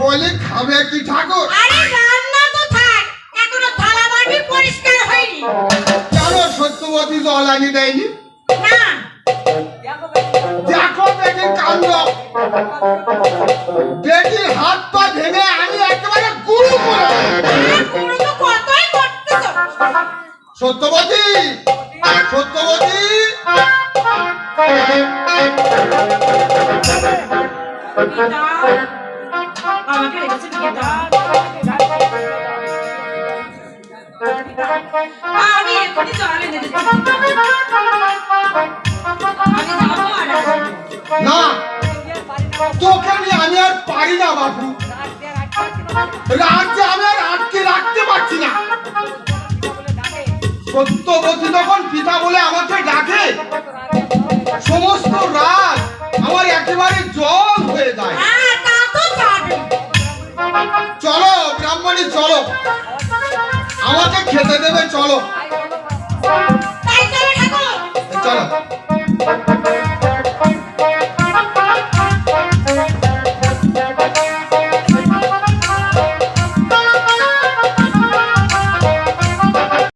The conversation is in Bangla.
বলি খাবে কি ঠাকুর। আরে রান্না তো থাক এখনও থালা বাটি পরিষ্কার হয়নি। কেন সত্যবতী জল আনি দেয়নি? না। দেখো কাণ্ড। বেটির হাত পা ভেঙে আমি একেবারে গুরু সত্যবতী সত্যবতী। আমাকে রেখেছে আমি আমি আর পারি না, বাবু। রাজ্যে আমি আর আটকে রাখতে পারছি না। সত্যবতী যখন পিতা বলে আমাকে ডাকে। সমস্ত রাত বলি চলো। আমাকে খেতে দেবে চলো। চলো।